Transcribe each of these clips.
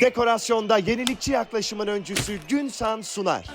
Dekorasyonda yenilikçi yaklaşımın öncüsü Günsan sunar.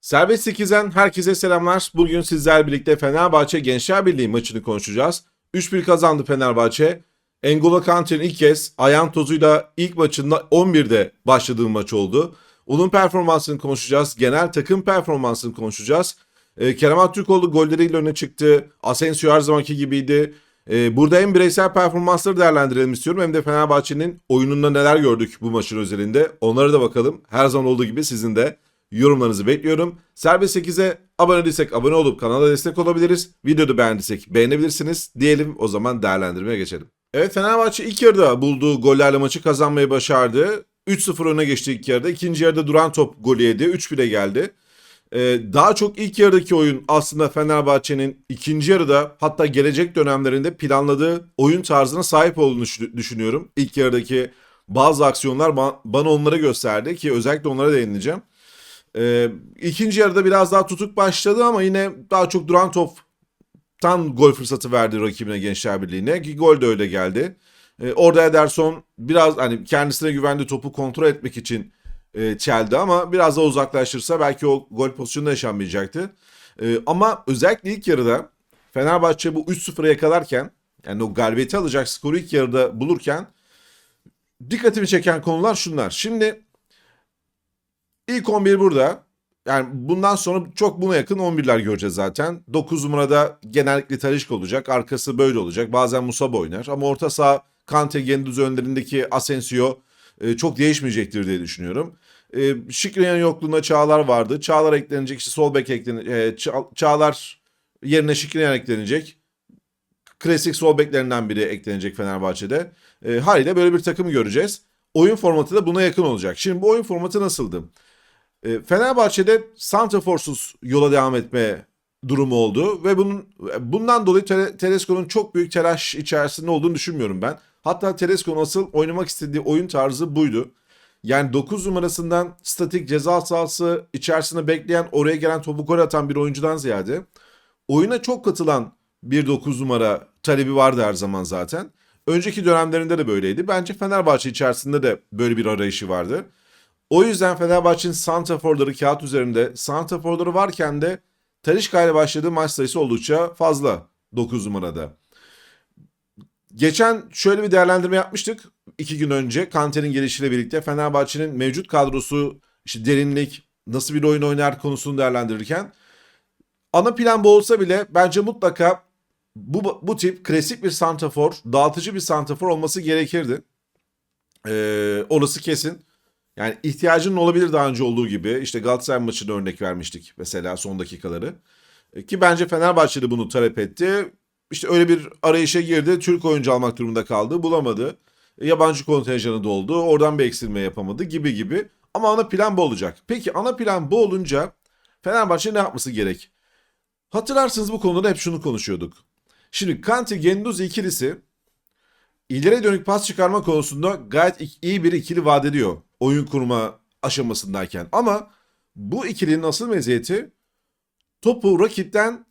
Serbest 8'den herkese selamlar. Bugün sizler birlikte Fenerbahçe Gençler Birliği maçını konuşacağız. 3-1 kazandı Fenerbahçe. N'Golo Kante'nin ilk kez ayağın tozuyla ilk maçında 11'de başladığı maç oldu. Onun performansını konuşacağız. Genel takım performansını konuşacağız. Ee, Kerem Aktürkoğlu golleriyle öne çıktı. Asensio her zamanki gibiydi. Ee, burada hem bireysel performansları değerlendirelim istiyorum hem de Fenerbahçe'nin oyununda neler gördük bu maçın özelinde. Onlara da bakalım. Her zaman olduğu gibi sizin de yorumlarınızı bekliyorum. Serbest 8'e abone değilsek abone olup kanala destek olabiliriz. Videoda beğendiysek beğenebilirsiniz. Diyelim o zaman değerlendirmeye geçelim. Evet Fenerbahçe ilk yarıda bulduğu gollerle maçı kazanmayı başardı. 3-0 öne geçti ilk yarıda. İkinci yarıda duran top golü yedi. 3-1'e geldi. Ee, daha çok ilk yarıdaki oyun aslında Fenerbahçe'nin ikinci yarıda hatta gelecek dönemlerinde planladığı oyun tarzına sahip olduğunu düşü- düşünüyorum. İlk yarıdaki bazı aksiyonlar ba- bana onları gösterdi ki özellikle onlara değineceğim. Ee, ikinci yarıda biraz daha tutuk başladı ama yine daha çok duran toptan gol fırsatı verdi rakibine Gençler Birliği'ne ki gol de öyle geldi. Ee, orada Ederson biraz hani kendisine güvendi topu kontrol etmek için e, çeldi ama biraz daha uzaklaştırsa belki o gol pozisyonu yaşanmayacaktı. Ee, ama özellikle ilk yarıda Fenerbahçe bu 3-0'a yakalarken yani o galibiyeti alacak skoru ilk yarıda bulurken dikkatimi çeken konular şunlar. Şimdi ilk 11 burada. Yani bundan sonra çok buna yakın 11'ler göreceğiz zaten. 9 numarada genellikle Talişka olacak. Arkası böyle olacak. Bazen Musab oynar. Ama orta saha Kante, Gendüz önlerindeki Asensio e, çok değişmeyecektir diye düşünüyorum. E, Şikriyan yokluğunda Çağlar vardı. Çağlar eklenecek. işte sol bek eklenecek. Çağlar yerine Şikriyan eklenecek. Klasik sol beklerinden biri eklenecek Fenerbahçe'de. E, haliyle böyle bir takım göreceğiz. Oyun formatı da buna yakın olacak. Şimdi bu oyun formatı nasıldı? E, Fenerbahçe'de santraforsuz yola devam etme durumu oldu ve bunun bundan dolayı Te- Tedesco'nun çok büyük telaş içerisinde olduğunu düşünmüyorum ben. Hatta Tedesco'nun asıl oynamak istediği oyun tarzı buydu. Yani 9 numarasından statik ceza sahası içerisinde bekleyen oraya gelen topu gol atan bir oyuncudan ziyade oyuna çok katılan bir 9 numara talebi vardı her zaman zaten. Önceki dönemlerinde de böyleydi. Bence Fenerbahçe içerisinde de böyle bir arayışı vardı. O yüzden Fenerbahçe'nin santraforları kağıt üzerinde santraforları varken de Talişka ile başladığı maç sayısı oldukça fazla 9 numarada. Geçen şöyle bir değerlendirme yapmıştık iki gün önce Kante'nin gelişiyle birlikte Fenerbahçe'nin mevcut kadrosu işte derinlik nasıl bir oyun oynar konusunu değerlendirirken ana plan bu olsa bile bence mutlaka bu, bu tip klasik bir santrafor, dağıtıcı bir santrafor olması gerekirdi. Ee, orası kesin. Yani ihtiyacının olabilir daha önce olduğu gibi. İşte Galatasaray maçında örnek vermiştik mesela son dakikaları. E, Ki bence Fenerbahçe de bunu talep etti. İşte öyle bir arayışa girdi. Türk oyuncu almak durumunda kaldı. Bulamadı. Yabancı kontenjanı doldu. Oradan bir eksilme yapamadı gibi gibi. Ama ana plan bu olacak. Peki ana plan bu olunca Fenerbahçe ne yapması gerek? Hatırlarsınız bu konuda hep şunu konuşuyorduk. Şimdi Kante Genduzi ikilisi ileri dönük pas çıkarma konusunda gayet iyi bir ikili vaat ediyor oyun kurma aşamasındayken. Ama bu ikilinin asıl meziyeti topu rakipten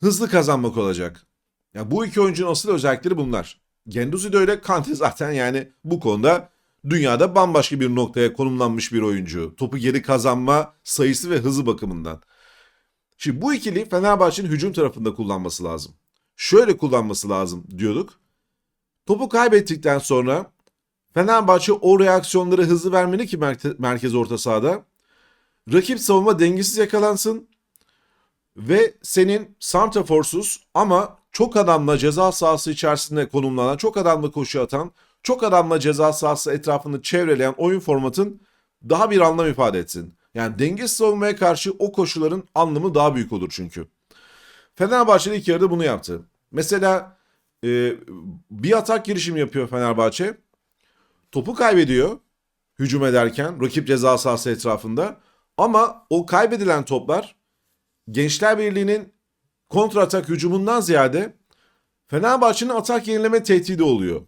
hızlı kazanmak olacak. Ya bu iki oyuncunun asıl özellikleri bunlar. Genduzi de öyle, Kante zaten yani bu konuda dünyada bambaşka bir noktaya konumlanmış bir oyuncu. Topu geri kazanma sayısı ve hızı bakımından. Şimdi bu ikili Fenerbahçe'nin hücum tarafında kullanması lazım. Şöyle kullanması lazım diyorduk. Topu kaybettikten sonra Fenerbahçe o reaksiyonları hızlı vermeli ki merke- merkez orta sahada. Rakip savunma dengesiz yakalansın ve senin santraforsuz ama çok adamla ceza sahası içerisinde konumlanan, çok adamla koşu atan, çok adamla ceza sahası etrafını çevreleyen oyun formatın daha bir anlam ifade etsin. Yani dengesiz savunmaya karşı o koşuların anlamı daha büyük olur çünkü. Fenerbahçe ilk yarıda bunu yaptı. Mesela e, bir atak girişimi yapıyor Fenerbahçe. Topu kaybediyor hücum ederken rakip ceza sahası etrafında. Ama o kaybedilen toplar Gençler Birliği'nin kontratak hücumundan ziyade Fenerbahçe'nin atak yenileme tehdidi oluyor.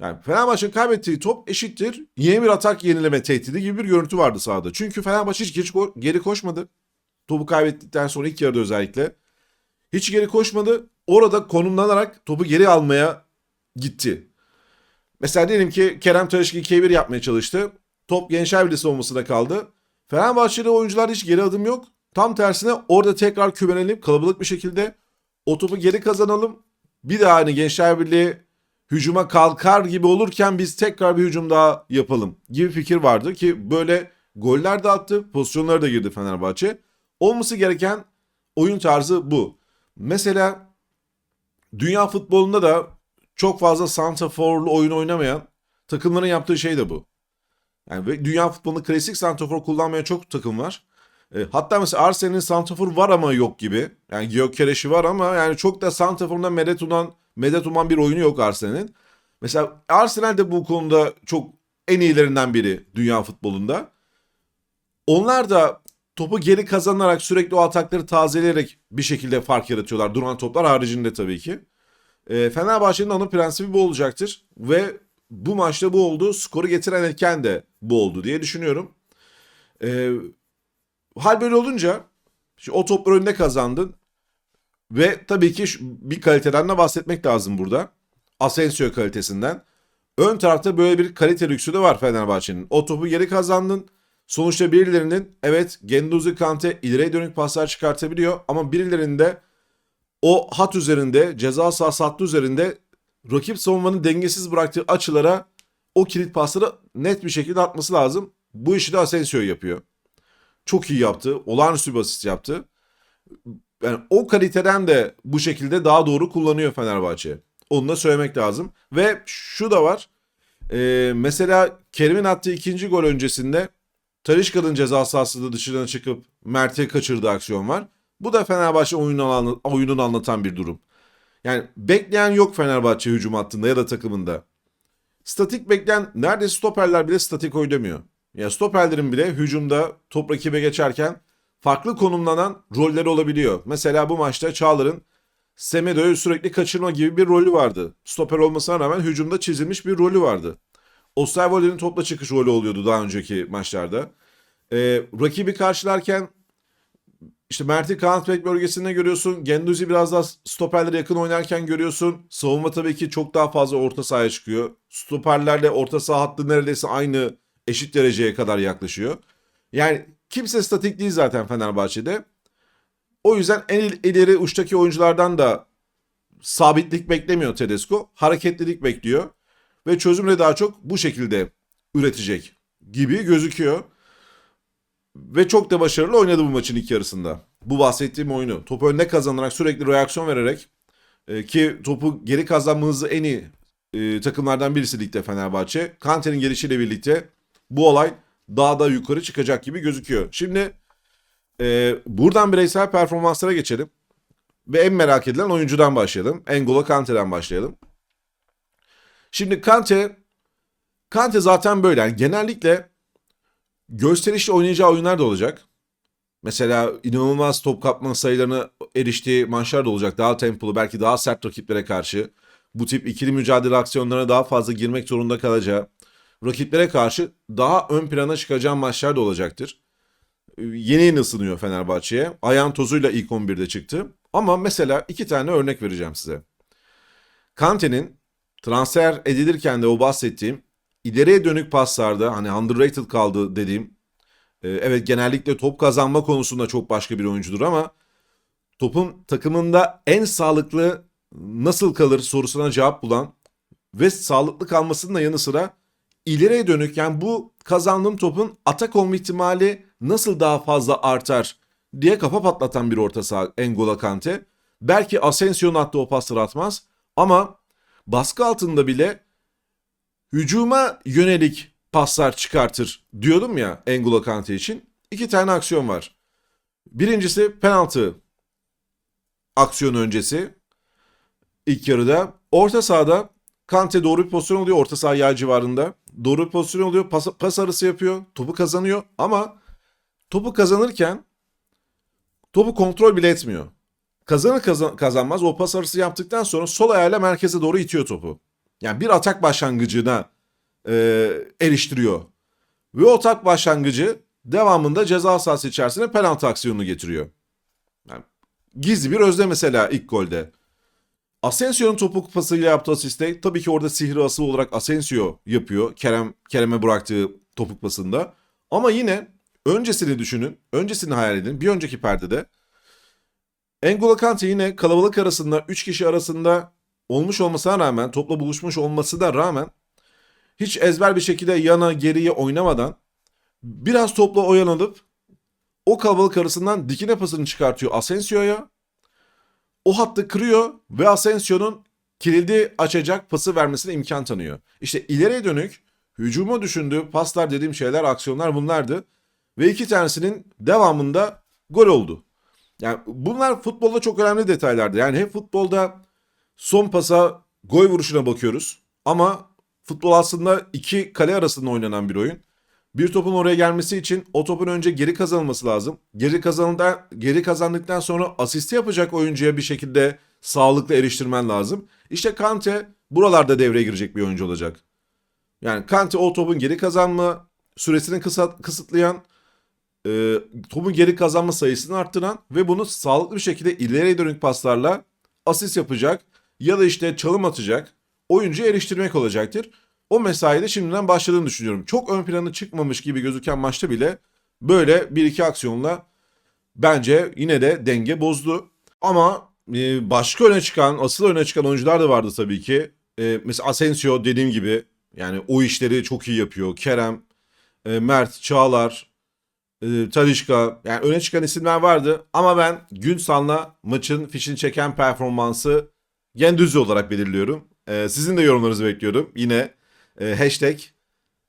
Yani Fenerbahçe'nin kaybettiği top eşittir yeni bir atak yenileme tehdidi gibi bir görüntü vardı sahada. Çünkü Fenerbahçe hiç geri, koşmadı. Topu kaybettikten sonra ilk yarıda özellikle. Hiç geri koşmadı. Orada konumlanarak topu geri almaya gitti. Mesela diyelim ki Kerem Çalışk 2'ye 1 yapmaya çalıştı. Top Gençler Birliği savunmasında kaldı. Fenerbahçe'de oyuncular hiç geri adım yok. Tam tersine orada tekrar kümelenip kalabalık bir şekilde o topu geri kazanalım. Bir daha hani Gençler Birliği hücuma kalkar gibi olurken biz tekrar bir hücum daha yapalım gibi fikir vardı ki böyle goller de attı, pozisyonlara da girdi Fenerbahçe. Olması gereken oyun tarzı bu. Mesela dünya futbolunda da çok fazla santraforlu oyun oynamayan takımların yaptığı şey de bu. Yani dünya futbolunda klasik santrafor kullanmayan çok takım var. E, hatta mesela Arsenal'in santrafor var ama yok gibi. Yani Gyökeres'i var ama yani çok da santraforunda medet uman, medet uman bir oyunu yok Arsenal'in. Mesela Arsenal de bu konuda çok en iyilerinden biri dünya futbolunda. Onlar da topu geri kazanarak sürekli o atakları tazeleyerek bir şekilde fark yaratıyorlar. Duran toplar haricinde tabii ki. E, Fenerbahçe'nin ana prensibi bu olacaktır. Ve bu maçta bu oldu. Skoru getiren etken de bu oldu diye düşünüyorum. E, hal böyle olunca o toplar önünde kazandın. Ve tabii ki bir kaliteden de bahsetmek lazım burada. Asensio kalitesinden. Ön tarafta böyle bir kalite lüksü de var Fenerbahçe'nin. O topu geri kazandın. Sonuçta birilerinin evet Genduzi Kante ileriye dönük paslar çıkartabiliyor ama birilerinin de o hat üzerinde ceza sahası hattı üzerinde rakip savunmanın dengesiz bıraktığı açılara o kilit pasları net bir şekilde atması lazım. Bu işi de Asensio yapıyor. Çok iyi yaptı. Olağanüstü bir asist yaptı. Yani o kaliteden de bu şekilde daha doğru kullanıyor Fenerbahçe. Onu da söylemek lazım. Ve şu da var. Ee, mesela Kerim'in attığı ikinci gol öncesinde Talişka'nın ceza sahasında dışına çıkıp Mert'e kaçırdığı aksiyon var. Bu da Fenerbahçe oyununu, oyununu anlatan bir durum. Yani bekleyen yok Fenerbahçe hücum hattında ya da takımında. Statik bekleyen neredeyse stoperler bile statik oynamıyor. Ya stoperlerin bile hücumda top rakibe geçerken farklı konumlanan rolleri olabiliyor. Mesela bu maçta Çağlar'ın Semedo'yu sürekli kaçırma gibi bir rolü vardı. Stoper olmasına rağmen hücumda çizilmiş bir rolü vardı. Osterwolde'nin topla çıkış rolü oluyordu daha önceki maçlarda. Ee, rakibi karşılarken işte Mert'i kanat bek bölgesinde görüyorsun. Genduzi biraz daha stoperlere yakın oynarken görüyorsun. Savunma tabii ki çok daha fazla orta sahaya çıkıyor. Stoperlerle orta saha hattı neredeyse aynı eşit dereceye kadar yaklaşıyor. Yani kimse statik değil zaten Fenerbahçe'de. O yüzden en il- ileri uçtaki oyunculardan da sabitlik beklemiyor Tedesco. Hareketlilik bekliyor. Ve çözüm daha çok bu şekilde üretecek gibi gözüküyor. Ve çok da başarılı oynadı bu maçın ilk yarısında. Bu bahsettiğim oyunu. Topu önüne kazanarak sürekli reaksiyon vererek e, ki topu geri kazanma hızı en iyi e, takımlardan birisi ligde Fenerbahçe. Kante'nin gelişiyle birlikte bu olay daha da yukarı çıkacak gibi gözüküyor. Şimdi e, buradan bireysel performanslara geçelim. Ve en merak edilen oyuncudan başlayalım. N'Golo Kante'den başlayalım. Şimdi Kante Kante zaten böyle. Yani genellikle gösterişli oynayacağı oyunlar da olacak. Mesela inanılmaz top kapma sayılarına eriştiği maçlar da olacak. Daha tempolu, belki daha sert rakiplere karşı. Bu tip ikili mücadele aksiyonlarına daha fazla girmek zorunda kalacağı. Rakiplere karşı daha ön plana çıkacağı maçlar da olacaktır. Ee, Yeni yeni ısınıyor Fenerbahçe'ye. Ayağın tozuyla ilk 11'de çıktı. Ama mesela iki tane örnek vereceğim size. Kante'nin transfer edilirken de o bahsettiğim ileriye dönük paslarda hani underrated kaldı dediğim e, evet genellikle top kazanma konusunda çok başka bir oyuncudur ama topun takımında en sağlıklı nasıl kalır sorusuna cevap bulan ve sağlıklı kalmasının da yanı sıra ileriye dönük yani bu kazandığım topun atak olma ihtimali nasıl daha fazla artar diye kafa patlatan bir orta saha N'Golo Kante. Belki Asensio'nun attığı o pasları atmaz ama baskı altında bile hücuma yönelik paslar çıkartır diyordum ya N'Golo Kante için. İki tane aksiyon var. Birincisi penaltı aksiyonu öncesi ilk yarıda. Orta sahada Kante doğru bir pozisyon oluyor orta saha yay civarında. Doğru pozisyon oluyor. Pas, pas arası yapıyor. Topu kazanıyor ama topu kazanırken topu kontrol bile etmiyor. Kazanır kazan, kazanmaz o pas arası yaptıktan sonra sol ayağıyla merkeze doğru itiyor topu. Yani bir atak başlangıcına e, eriştiriyor. Ve o atak başlangıcı devamında ceza sahası içerisine penaltı aksiyonunu getiriyor. Yani gizli bir özle mesela ilk golde. Asensio'nun topuk pasıyla yaptığı asiste tabii ki orada sihri asıl olarak Asensio yapıyor. Kerem Kerem'e bıraktığı topuk pasında. Ama yine öncesini düşünün. Öncesini hayal edin. Bir önceki perdede N'Golo Kante yine kalabalık arasında 3 kişi arasında olmuş olmasına rağmen topla buluşmuş olmasına rağmen hiç ezber bir şekilde yana geriye oynamadan biraz topla oyalanıp o kalabalık arasından dikine pasını çıkartıyor Asensio'ya. O hattı kırıyor ve Asensio'nun kilidi açacak pası vermesine imkan tanıyor. İşte ileriye dönük hücuma düşündüğü paslar dediğim şeyler, aksiyonlar bunlardı. Ve iki tanesinin devamında gol oldu. Yani bunlar futbolda çok önemli detaylardı. Yani hep futbolda son pasa gol vuruşuna bakıyoruz. Ama futbol aslında iki kale arasında oynanan bir oyun. Bir topun oraya gelmesi için o topun önce geri kazanılması lazım. Geri kazanılda geri kazandıktan sonra asisti yapacak oyuncuya bir şekilde sağlıklı eriştirmen lazım. İşte Kante buralarda devreye girecek bir oyuncu olacak. Yani Kante o topun geri kazanma süresini kısa, kısıtlayan, e, topun geri kazanma sayısını arttıran ve bunu sağlıklı bir şekilde ileriye dönük paslarla asist yapacak ya da işte çalım atacak oyuncuyu eriştirmek olacaktır. O mesaide şimdiden başladığını düşünüyorum. Çok ön plana çıkmamış gibi gözüken maçta bile böyle bir iki aksiyonla bence yine de denge bozdu. Ama e, başka öne çıkan, asıl öne çıkan oyuncular da vardı tabii ki. E, mesela Asensio dediğim gibi yani o işleri çok iyi yapıyor. Kerem, e, Mert, Çağlar, e, yani öne çıkan isimler vardı. Ama ben Günsal'la maçın fişini çeken performansı Gendüzü olarak belirliyorum. Sizin de yorumlarınızı bekliyorum. Yine e, hashtag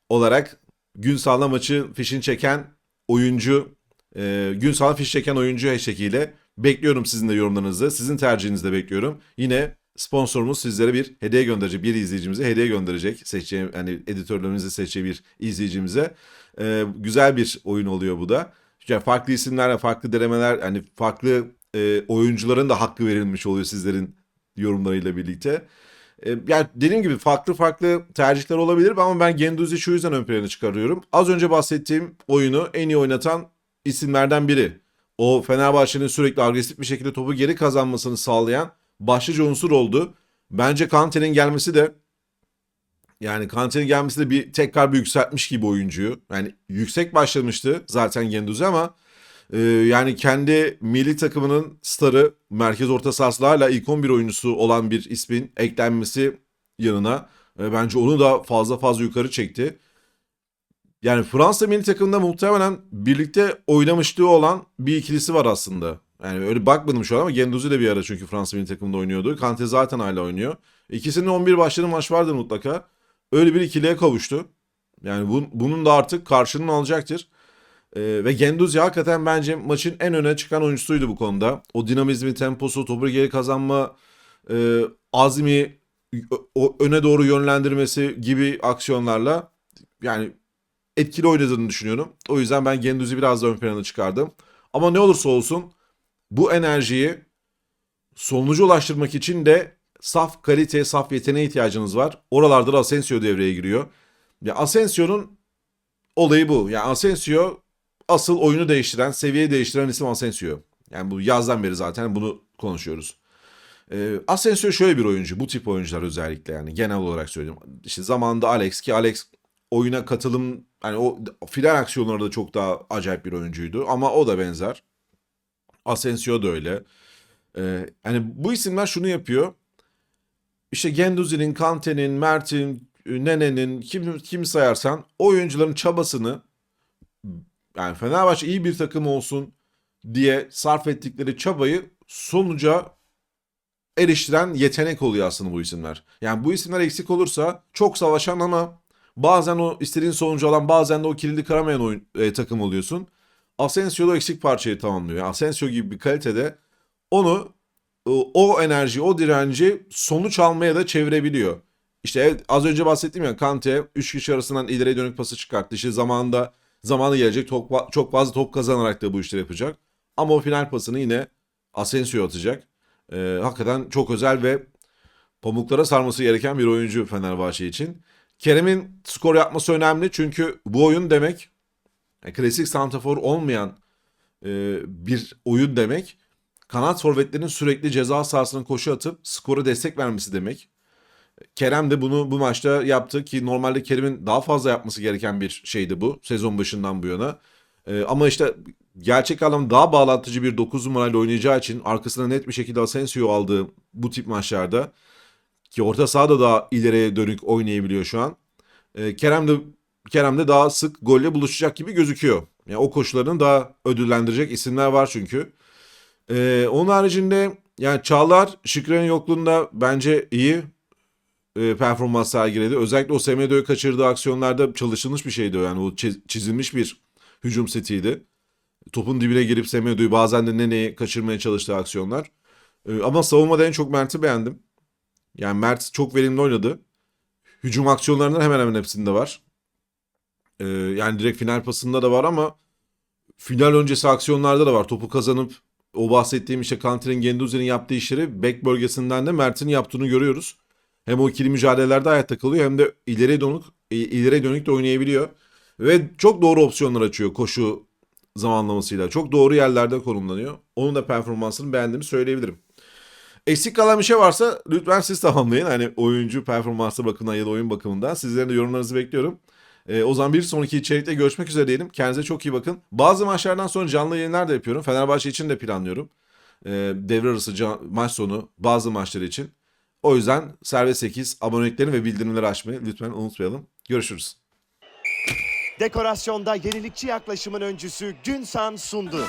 olarak Günsal'la maçı fişini çeken oyuncu, e, Günsal'la fiş çeken oyuncu hashtag ile bekliyorum sizin de yorumlarınızı. Sizin tercihinizi de bekliyorum. Yine sponsorumuz sizlere bir hediye gönderecek. Bir izleyicimize hediye gönderecek. Seçeceğim, hani editörlerimizi seçeceği bir izleyicimize. E, güzel bir oyun oluyor bu da. Yani farklı isimlerle farklı denemeler, hani farklı e, oyuncuların da hakkı verilmiş oluyor sizlerin yorumlarıyla birlikte. E, yani dediğim gibi farklı farklı tercihler olabilir ama ben Genduzzi şu yüzden ön plana çıkarıyorum. Az önce bahsettiğim oyunu en iyi oynatan isimlerden biri. O Fenerbahçe'nin sürekli agresif bir şekilde topu geri kazanmasını sağlayan başlıca unsur oldu. Bence Kante'nin gelmesi de yani Kante'nin gelmesi de bir tekrar bir yükseltmiş gibi oyuncuyu. Yani yüksek başlamıştı zaten Genduzzi ama e, yani kendi milli takımının starı merkez orta sahasında hala ilk 11 oyuncusu olan bir ismin eklenmesi yanına e, bence onu da fazla fazla yukarı çekti. Yani Fransa milli takımında muhtemelen birlikte oynamışlığı olan bir ikilisi var aslında. Yani öyle bakmadım şu an ama Gendouzi de bir ara çünkü Fransa milli takımında oynuyordu. Kante zaten hala oynuyor. İkisinin 11 başladığı maç vardır mutlaka. Öyle bir ikiliye kavuştu. Yani bu, bunun da artık karşılığını alacaktır. Ee, ve Gendouzi hakikaten bence maçın en öne çıkan oyuncusuydu bu konuda. O dinamizmi, temposu, topu geri kazanma, e, azmi, o öne doğru yönlendirmesi gibi aksiyonlarla yani etkili oynadığını düşünüyorum. O yüzden ben Gendouzi biraz da ön plana çıkardım. Ama ne olursa olsun bu enerjiyi sonuca ulaştırmak için de saf kalite, saf yeteneğe ihtiyacınız var. Oralarda da Asensio devreye giriyor. Ya Asensio'nun olayı bu. Yani Asensio asıl oyunu değiştiren, seviyeyi değiştiren isim Asensio. Yani bu yazdan beri zaten bunu konuşuyoruz. Ee, Asensio şöyle bir oyuncu. Bu tip oyuncular özellikle yani genel olarak söyleyeyim. İşte zamanında Alex ki Alex oyuna katılım hani o filan aksiyonlarda çok daha acayip bir oyuncuydu ama o da benzer. Asensio da öyle. Ee, hani bu isimler şunu yapıyor. İşte Genduzi'nin, Kante'nin, Mert'in, Nene'nin kim kim sayarsan oyuncuların çabasını yani Fenerbahçe iyi bir takım olsun diye sarf ettikleri çabayı sonuca eriştiren yetenek oluyor aslında bu isimler. Yani bu isimler eksik olursa çok savaşan ama bazen o istediğin sonucu alan bazen de o kilidi kıramayan oyun, e, takım oluyorsun. Asensio da eksik parçayı tamamlıyor. Yani Asensio gibi bir kalitede onu e, o enerji, o direnci sonuç almaya da çevirebiliyor. İşte evet, az önce bahsettim ya Kante 3 kişi arasından ileriye dönük pası çıkarttı. İşte zamanında zamanı gelecek top, çok fazla top kazanarak da bu işleri yapacak. Ama o final pasını yine Asensio atacak. Ee, hakikaten çok özel ve pamuklara sarması gereken bir oyuncu Fenerbahçe için. Kerem'in skor yapması önemli çünkü bu oyun demek yani klasik santrafor olmayan e, bir oyun demek. kanat forvetlerin sürekli ceza sahasına koşu atıp skora destek vermesi demek. Kerem de bunu bu maçta yaptı ki normalde Kerem'in daha fazla yapması gereken bir şeydi bu sezon başından bu yana. Ee, ama işte gerçek anlamda daha bağlantıcı bir 9 numarayla oynayacağı için arkasına net bir şekilde Asensio aldığı bu tip maçlarda ki orta sahada daha ileriye dönük oynayabiliyor şu an. Ee, Kerem de Kerem de daha sık golle buluşacak gibi gözüküyor. Yani o koşularını daha ödüllendirecek isimler var çünkü. Ee, onun haricinde yani Çağlar Şükren'in yokluğunda bence iyi e, performans sergiledi. Özellikle o Semedo'yu kaçırdığı aksiyonlarda çalışılmış bir şeydi yani. O çiz- çizilmiş bir hücum setiydi. Topun dibine girip Semedo'yu bazen de Nene'yi kaçırmaya çalıştığı aksiyonlar. E, ama savunmada en çok Mert'i beğendim. Yani Mert çok verimli oynadı. Hücum aksiyonlarının hemen hemen hepsinde var. E, yani direkt final pasında da var ama final öncesi aksiyonlarda da var. Topu kazanıp o bahsettiğim işte Kanter'in Genduzi'nin yaptığı işleri back bölgesinden de Mert'in yaptığını görüyoruz. Hem o ikili mücadelelerde hayatta kalıyor hem de ileriye dönük ileriye dönük de oynayabiliyor. Ve çok doğru opsiyonlar açıyor koşu zamanlamasıyla. Çok doğru yerlerde konumlanıyor. Onun da performansını beğendiğimi söyleyebilirim. Eksik kalan bir şey varsa lütfen siz tamamlayın. Hani oyuncu performansı bakımından ya da oyun bakımından. Sizlerin de yorumlarınızı bekliyorum. Ee, o zaman bir sonraki içerikte görüşmek üzere diyelim. Kendinize çok iyi bakın. Bazı maçlardan sonra canlı yayınlar da yapıyorum. Fenerbahçe için de planlıyorum. Ee, devre arası can- maç sonu bazı maçlar için. O yüzden Servet 8 aboneliklerini ve bildirimleri açmayı lütfen unutmayalım. Görüşürüz. Dekorasyonda yenilikçi yaklaşımın öncüsü Günsan sundu.